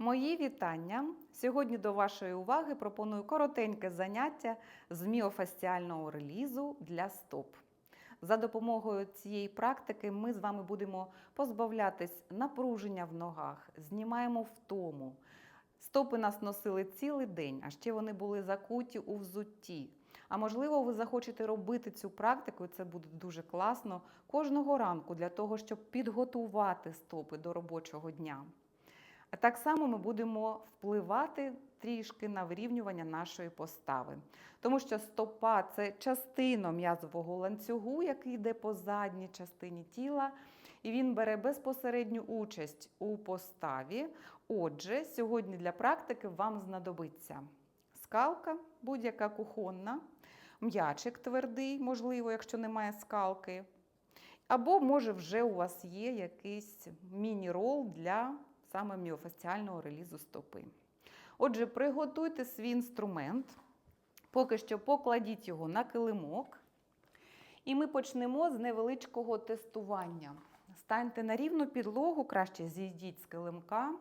Мої вітання. Сьогодні до вашої уваги пропоную коротеньке заняття з міофасціального релізу для стоп. За допомогою цієї практики ми з вами будемо позбавлятись напруження в ногах, знімаємо втому. Стопи нас носили цілий день, а ще вони були закуті у взутті. А можливо, ви захочете робити цю практику, і це буде дуже класно кожного ранку для того, щоб підготувати стопи до робочого дня. А так само ми будемо впливати трішки на вирівнювання нашої постави. Тому що стопа це частина м'язового ланцюгу, який йде по задній частині тіла, і він бере безпосередню участь у поставі. Отже, сьогодні для практики вам знадобиться скалка, будь-яка кухонна, м'ячик твердий, можливо, якщо немає скалки. Або, може, вже у вас є якийсь міні-рол для саме міофасціального релізу стопи. Отже, приготуйте свій інструмент, поки що покладіть його на килимок. І ми почнемо з невеличкого тестування. Станьте на рівну підлогу, краще зійдіть з килимка.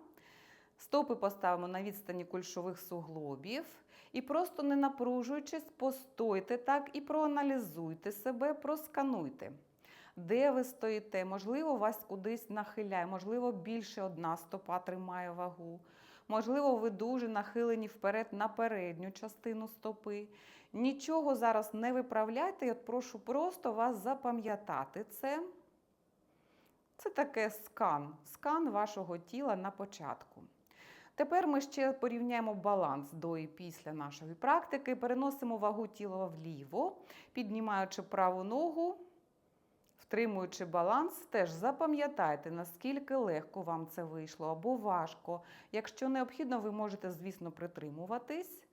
Стопи поставимо на відстані кульшових суглобів. І просто не напружуючись, постойте так і проаналізуйте себе, проскануйте. Де ви стоїте? Можливо, вас кудись нахиляє, можливо, більше одна стопа тримає вагу. Можливо, ви дуже нахилені вперед на передню частину стопи. Нічого зараз не виправляйте, я прошу просто вас запам'ятати це. Це таке скан, скан вашого тіла на початку. Тепер ми ще порівняємо баланс до і після нашої практики. Переносимо вагу тіла вліво, піднімаючи праву ногу, втримуючи баланс, теж запам'ятайте, наскільки легко вам це вийшло або важко. Якщо необхідно, ви можете, звісно, притримуватись.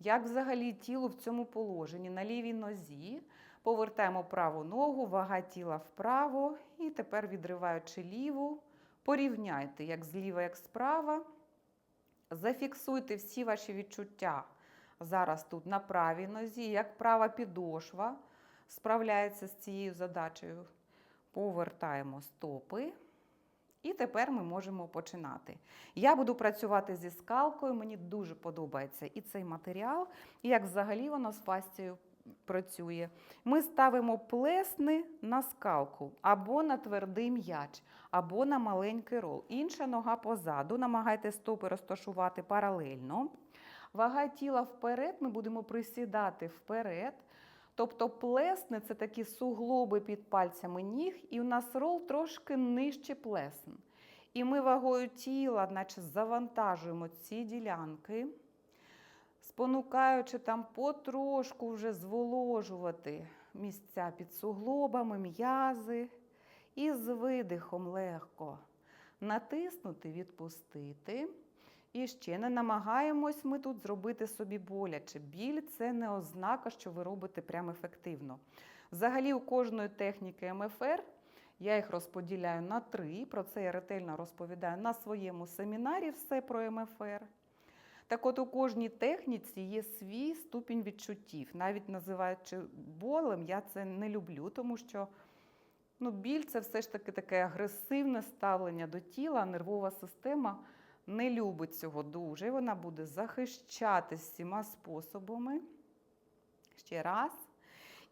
Як взагалі тіло в цьому положенні на лівій нозі. Повертаємо праву ногу, вага тіла вправо. І тепер, відриваючи ліву, порівняйте як зліва, як справа. Зафіксуйте всі ваші відчуття зараз тут на правій нозі, як права підошва справляється з цією задачею. Повертаємо стопи. І тепер ми можемо починати. Я буду працювати зі скалкою, мені дуже подобається і цей матеріал, і як взагалі воно з фастією працює. Ми ставимо плесни на скалку, або на твердий м'яч, або на маленький рол. Інша нога позаду. Намагайтеся стопи розташувати паралельно. Вага тіла вперед, ми будемо присідати вперед. Тобто плесни це такі суглоби під пальцями ніг, і у нас рол трошки нижче плесн. І ми вагою тіла, наче завантажуємо ці ділянки, спонукаючи там потрошку вже зволожувати місця під суглобами, м'язи. І з видихом легко натиснути, відпустити. І ще не намагаємось ми тут зробити собі боляче. Біль це не ознака, що ви робите прям ефективно. Взагалі, у кожної техніки МФР я їх розподіляю на три. Про це я ретельно розповідаю на своєму семінарі все про МФР. Так от у кожній техніці є свій ступінь відчуттів. Навіть називаючи болем, я це не люблю, тому що ну, біль це все ж таки таке агресивне ставлення до тіла, нервова система не любить цього дуже. Вона буде захищати всіма способами. Ще раз.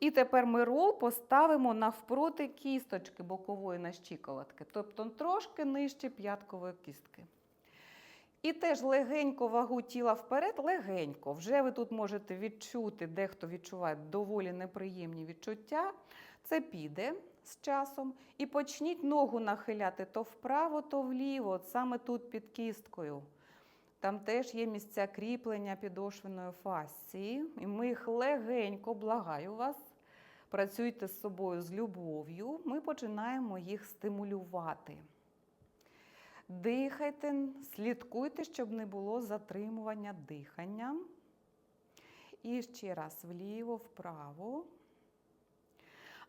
І тепер ми рол поставимо навпроти кісточки бокової на щиколотки, тобто трошки нижче п'яткової кістки. І теж легенько вагу тіла вперед, легенько. Вже ви тут можете відчути, дехто відчуває доволі неприємні відчуття. Це піде з часом. І почніть ногу нахиляти то вправо, то вліво, от саме тут під кісткою. Там теж є місця кріплення підошвеної фасції. І ми їх легенько, благаю вас. Працюйте з собою з любов'ю. Ми починаємо їх стимулювати. Дихайте, слідкуйте, щоб не було затримування дихання. І ще раз вліво, вправо.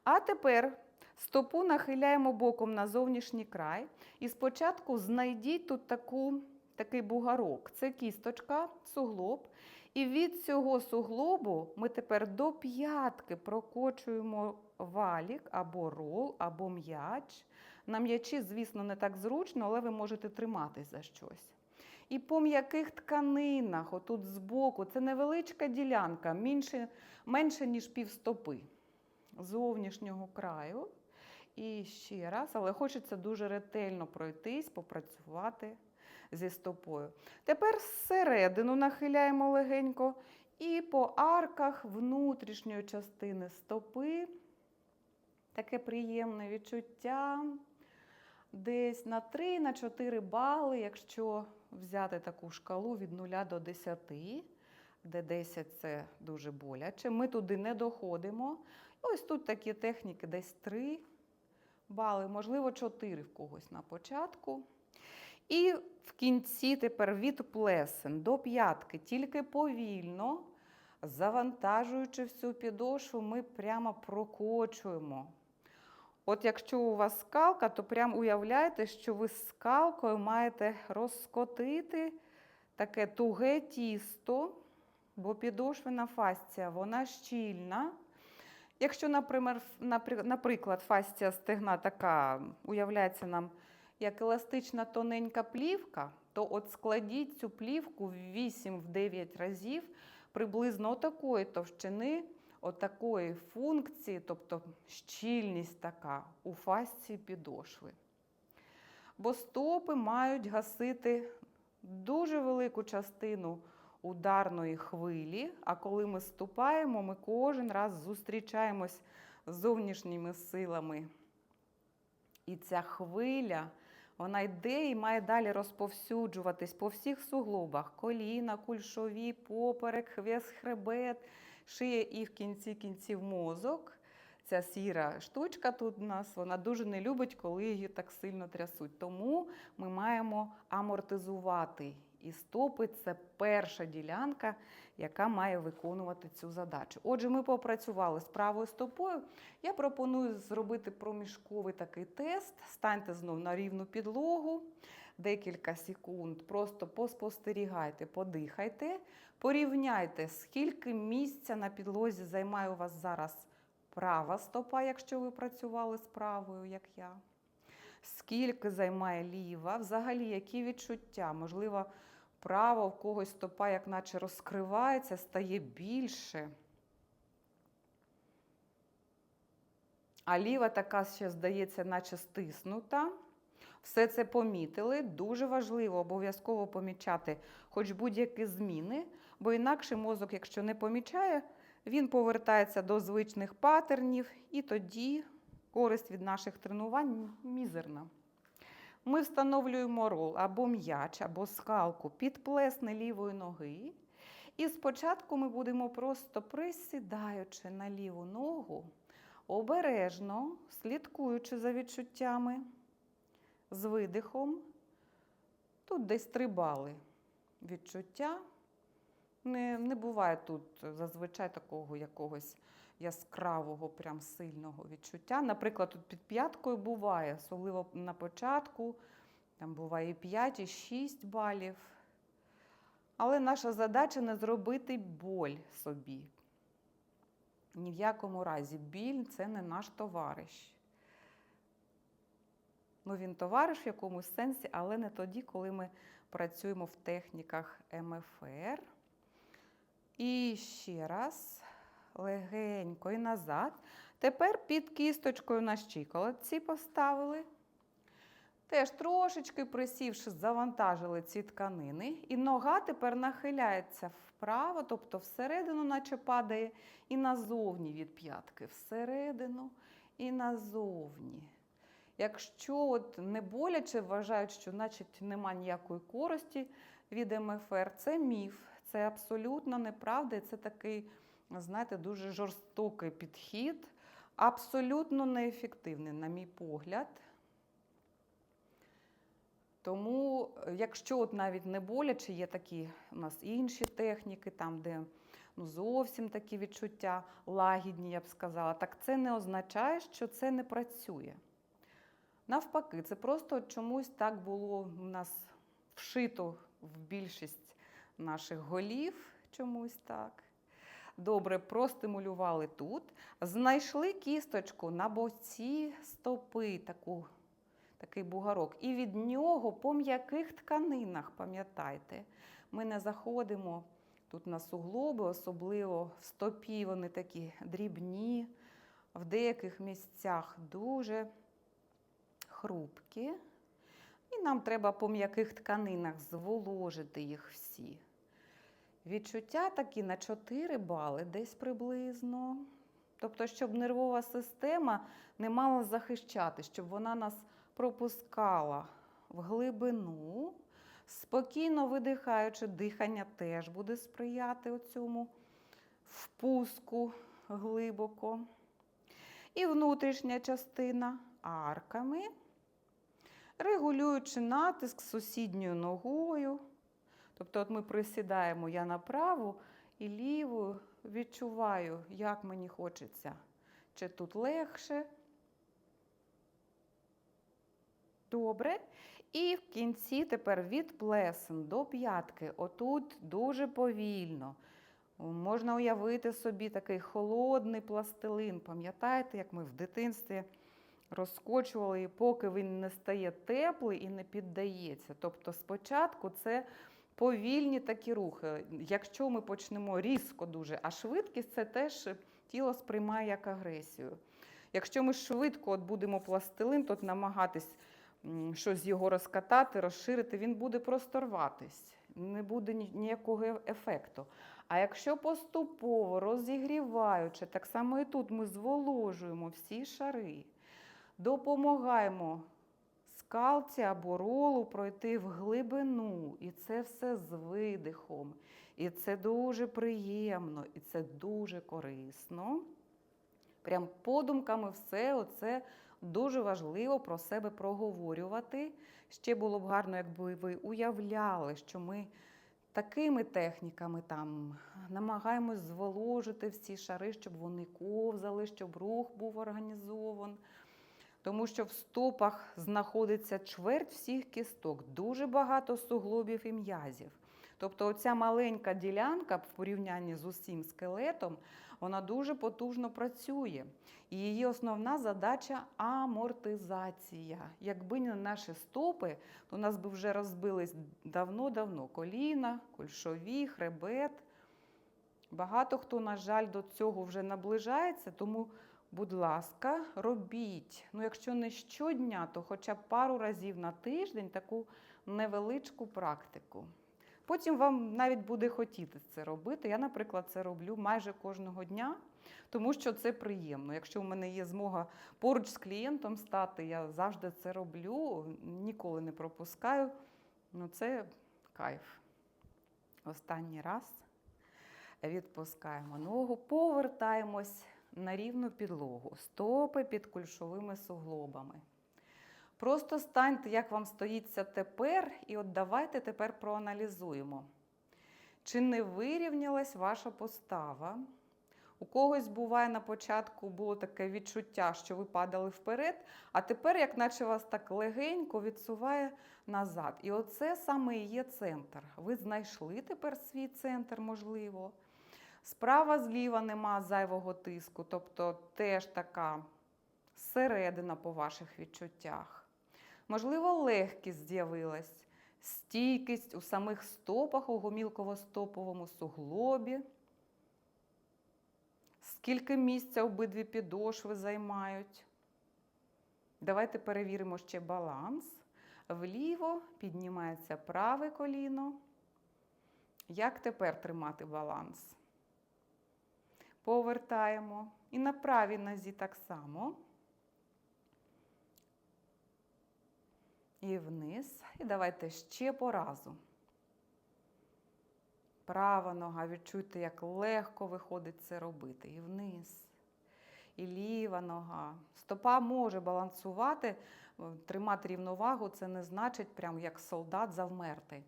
А тепер стопу нахиляємо боком на зовнішній край. І спочатку знайдіть тут таку, такий бугарок. Це кісточка, суглоб. І від цього суглобу ми тепер до п'ятки прокочуємо валік або рол, або м'яч. На м'ячі, звісно, не так зручно, але ви можете триматись за щось. І по м'яких тканинах, отут збоку, це невеличка ділянка, менше, менше ніж півстопи зовнішнього краю. І ще раз, але хочеться дуже ретельно пройтись, попрацювати зі стопою. Тепер зсередину нахиляємо легенько і по арках внутрішньої частини стопи. Таке приємне відчуття. Десь на 3-4 бали, якщо взяти таку шкалу від 0 до 10, де 10 це дуже боляче. Ми туди не доходимо. Ось тут такі техніки десь 3 бали, можливо, 4 в когось на початку. І в кінці тепер від плесен до п'ятки, тільки повільно, завантажуючи всю підошву, ми прямо прокочуємо. От якщо у вас скалка, то прям уявляєте, що ви скалкою маєте розкотити таке туге тісто, бо підошвена фасція, вона щільна. Якщо, наприклад, наприклад, фасція стегна така уявляється нам як еластична тоненька плівка, то от складіть цю плівку в 8-9 разів приблизно такої товщини, отакої функції, тобто щільність така у фасції підошви. Бо стопи мають гасити дуже велику частину ударної хвилі, а коли ми ступаємо, ми кожен раз зустрічаємось з зовнішніми силами. І ця хвиля, вона йде і має далі розповсюджуватись по всіх суглобах: коліна, кульшові, поперек, хвест, хребет, шия і в кінці кінців мозок. Ця сіра штучка тут у нас, вона дуже не любить, коли її так сильно трясуть. Тому ми маємо амортизувати. І стопи це перша ділянка, яка має виконувати цю задачу. Отже, ми попрацювали з правою стопою. Я пропоную зробити проміжковий такий тест. Станьте знов на рівну підлогу, декілька секунд. Просто поспостерігайте, подихайте, порівняйте, скільки місця на підлозі займає у вас зараз права стопа, якщо ви працювали з правою, як я. Скільки займає ліва, взагалі, які відчуття? Можливо, право в когось стопа, як наче розкривається, стає більше. А ліва така ще, здається, наче стиснута. Все це помітили. Дуже важливо обов'язково помічати хоч будь-які зміни, бо інакше мозок, якщо не помічає, він повертається до звичних патернів, і тоді користь від наших тренувань мізерна. Ми встановлюємо рол або м'яч, або скалку під плесни лівої ноги. І спочатку ми будемо просто присідаючи на ліву ногу, обережно, слідкуючи за відчуттями, з видихом. Тут десь три бали відчуття. Не, не буває тут зазвичай такого якогось яскравого, прям сильного відчуття. Наприклад, тут під п'яткою буває, особливо на початку, там буває і 5, і 6 балів. Але наша задача не зробити боль собі. Ні в якому разі біль це не наш товариш. Ну, він товариш в якомусь сенсі, але не тоді, коли ми працюємо в техніках МФР. І ще раз легенько і назад. Тепер під кісточкою на щиколотці поставили. Теж трошечки присівши, завантажили ці тканини. І нога тепер нахиляється вправо, тобто всередину, наче падає, і назовні від п'ятки. Всередину і назовні. Якщо от не боляче вважають, що значить нема ніякої користі від МФР, це міф, це абсолютно неправда. і Це такий, знаєте, дуже жорстокий підхід, абсолютно неефективний, на мій погляд. Тому, якщо от навіть не боляче, є такі у нас інші техніки, там, де ну, зовсім такі відчуття лагідні, я б сказала, так це не означає, що це не працює. Навпаки, це просто чомусь так було у нас вшито в більшість наших голів, чомусь так. Добре, простимулювали тут. Знайшли кісточку на боці стопи, таку такий бугарок. І від нього по м'яких тканинах, пам'ятайте, ми не заходимо тут на суглоби, особливо в стопі вони такі дрібні, в деяких місцях дуже хрупкі. І нам треба по м'яких тканинах зволожити їх всі. Відчуття такі на 4 бали десь приблизно. Тобто, щоб нервова система не мала захищати, щоб вона нас пропускала в глибину, спокійно видихаючи, дихання теж буде сприяти цьому впуску глибоко. І внутрішня частина арками, регулюючи натиск сусідньою ногою. Тобто, от ми присідаємо я на праву і ліву, відчуваю, як мені хочеться. Чи тут легше. Добре. І в кінці тепер від плесен до п'ятки. Отут дуже повільно. Можна уявити собі такий холодний пластилин. Пам'ятаєте, як ми в дитинстві розкочували, і поки він не стає теплий і не піддається. Тобто, спочатку це повільні такі рухи. Якщо ми почнемо різко дуже, а швидкість це теж тіло сприймає як агресію. Якщо ми швидко от будемо пластилин, то намагатись щось його розкатати, розширити, він буде просто рватись, не буде ніякого ефекту. А якщо поступово розігріваючи, так само і тут ми зволожуємо всі шари, допомагаємо скалці або ролу пройти в глибину. І це все з видихом. І це дуже приємно, і це дуже корисно. Прям подумками все оце дуже важливо про себе проговорювати. Ще було б гарно, якби ви уявляли, що ми такими техніками там намагаємось зволожити всі шари, щоб вони ковзали, щоб рух був організований. Тому що в стопах знаходиться чверть всіх кісток, дуже багато суглобів і м'язів. Тобто оця маленька ділянка в порівнянні з усім скелетом, вона дуже потужно працює. І її основна задача амортизація. Якби не наші стопи, то у нас би вже розбились давно-давно коліна, кульшові, хребет. Багато хто, на жаль, до цього вже наближається, тому Будь ласка, робіть. Ну, якщо не щодня, то хоча б пару разів на тиждень таку невеличку практику. Потім вам навіть буде хотіти це робити. Я, наприклад, це роблю майже кожного дня, тому що це приємно. Якщо в мене є змога поруч з клієнтом стати, я завжди це роблю, ніколи не пропускаю. Ну, це кайф. Останній раз відпускаємо ногу, повертаємось на рівну підлогу, стопи під кульшовими суглобами. Просто станьте, як вам стоїться тепер, і от давайте тепер проаналізуємо. Чи не вирівнялась ваша постава? У когось буває на початку було таке відчуття, що ви падали вперед, а тепер, як наче вас так легенько відсуває назад. І оце саме і є центр. Ви знайшли тепер свій центр, можливо. Справа зліва нема зайвого тиску, тобто теж така середина по ваших відчуттях. Можливо, легкість з'явилась, стійкість у самих стопах, у гомілково-стоповому суглобі. Скільки місця обидві підошви займають. Давайте перевіримо ще баланс. Вліво піднімається праве коліно. Як тепер тримати баланс? Повертаємо. І на правій нозі так само. І вниз. І давайте ще по разу. Права нога, відчуйте, як легко виходить це робити. І вниз. І ліва нога. Стопа може балансувати, тримати рівновагу, це не значить, прям як солдат завмерти.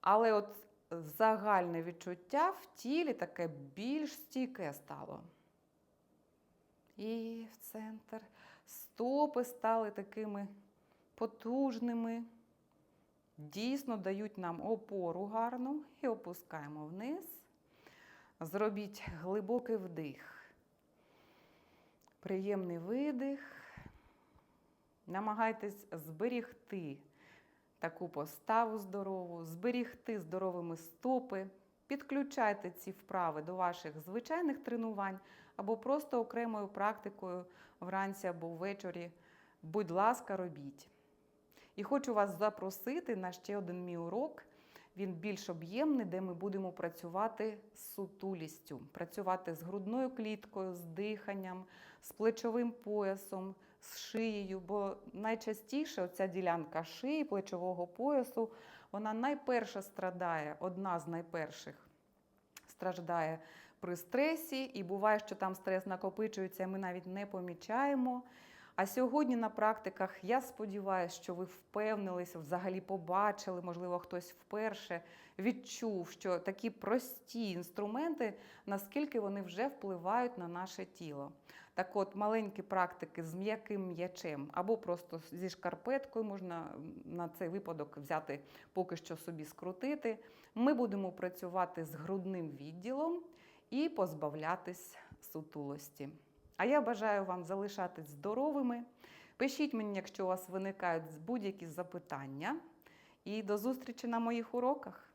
Але от загальне відчуття в тілі таке більш стійке стало. І в центр. Стопи стали такими потужними, дійсно дають нам опору гарну і опускаємо вниз. Зробіть глибокий вдих. Приємний видих. Намагайтесь зберігти таку поставу здорову, зберігти здоровими стопи. Підключайте ці вправи до ваших звичайних тренувань або просто окремою практикою вранці або ввечері. Будь ласка, робіть. І хочу вас запросити на ще один мій урок. Він більш об'ємний, де ми будемо працювати з сутулістю, працювати з грудною кліткою, з диханням, з плечовим поясом, з шиєю. Бо найчастіше ця ділянка шиї, плечового поясу, вона найперше страдає, одна з найперших страждає при стресі, і буває, що там стрес накопичується, ми навіть не помічаємо. А сьогодні на практиках я сподіваюся, що ви впевнилися, взагалі побачили, можливо, хтось вперше відчув, що такі прості інструменти, наскільки вони вже впливають на наше тіло. Так от, маленькі практики з м'яким м'ячем або просто зі шкарпеткою можна на цей випадок взяти поки що собі скрутити. Ми будемо працювати з грудним відділом і позбавлятись сутулості. А я бажаю вам залишатись здоровими. Пишіть мені, якщо у вас виникають будь-які запитання. І до зустрічі на моїх уроках.